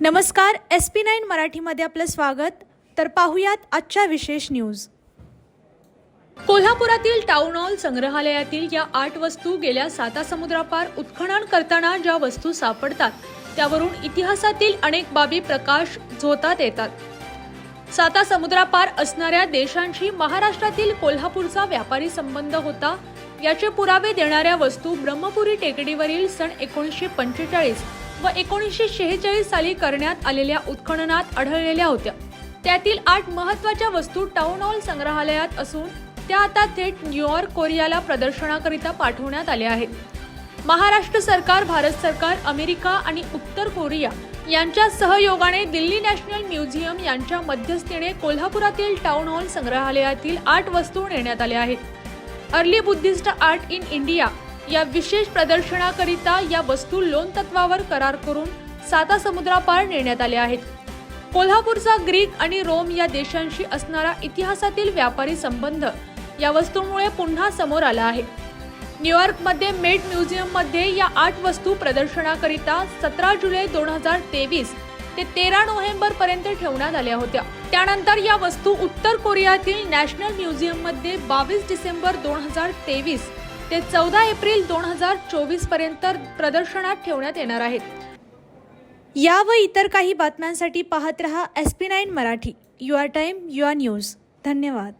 नमस्कार S P nine मराठीमध्ये आपलं स्वागत. तर पाहुयात आजच्या विशेष न्यूज. कोल्हापुरातील टाउन हॉल संग्रहालयातील या आठ वस्तू गेल्या साता समुद्रापार उत्खनन करताना ज्या वस्तू सापडतात त्यावरून इतिहासातील अनेक बाबी प्रकाश झोतात येतात. साता समुद्रापार असणाऱ्या देशांशी महाराष्ट्रातील कोल्हापूरचा व्यापारी संबंध होता याचे पुरावे देणाऱ्या वस्तू ब्रह्मपुरी टेकडीवरील सन एकोणीसशे पंचेचाळीस व एकोणीसशे शेहेचाळीस साली करण्यात आलेल्या उत्खननात आढळलेल्या होत्या. त्यातील आठ महत्त्वाच्या वस्तू टाउन हॉल संग्रहालयात असून त्या आता थेट न्यूयॉर्क कोरियाला प्रदर्शनाकरिता पाठवण्यात आल्या आहेत. महाराष्ट्र सरकार भारत सरकार अमेरिका आणि उत्तर कोरिया यांच्या सहयोगाने दिल्ली नॅशनल म्युझियम यांच्या मध्यस्थीने कोल्हापुरातील टाउन हॉल संग्रहालयातील आठ वस्तू नेण्यात आल्या आहेत. Early Buddhist art in India या विशेष प्रदर्शनाकरिता या वस्तू लोन तत्वावर करार करून साता समुद्रापार नेण्यात आल्या आहेत. कोल्हापूरचा ग्रीक आणि रोम या देशांशी असणारा इतिहासातील व्यापारी संबंध या वस्तूंमुळे पुन्हा समोर आला आहे. न्यूयॉर्कमध्ये मेट म्युझियममध्ये या आठ वस्तू प्रदर्शनाकरिता सतरा जुलै दोन हजार तेवीस ते तेरा नोव्हेंबर पर्यंत ठेवण्यात आल्या होत्या. त्यानंतर या वस्तू उत्तर कोरियातील नॅशनल म्युझियममध्ये बावीस डिसेंबर दोन हजार तेवीस ते चौदा एप्रिल दोन हजार चोवीसपर्यंत प्रदर्शनात ठेवण्यात येणार आहेत. या व इतर काही बातम्यांसाठी पाहत रहा S P nine Marathi. Your time your news धन्यवाद.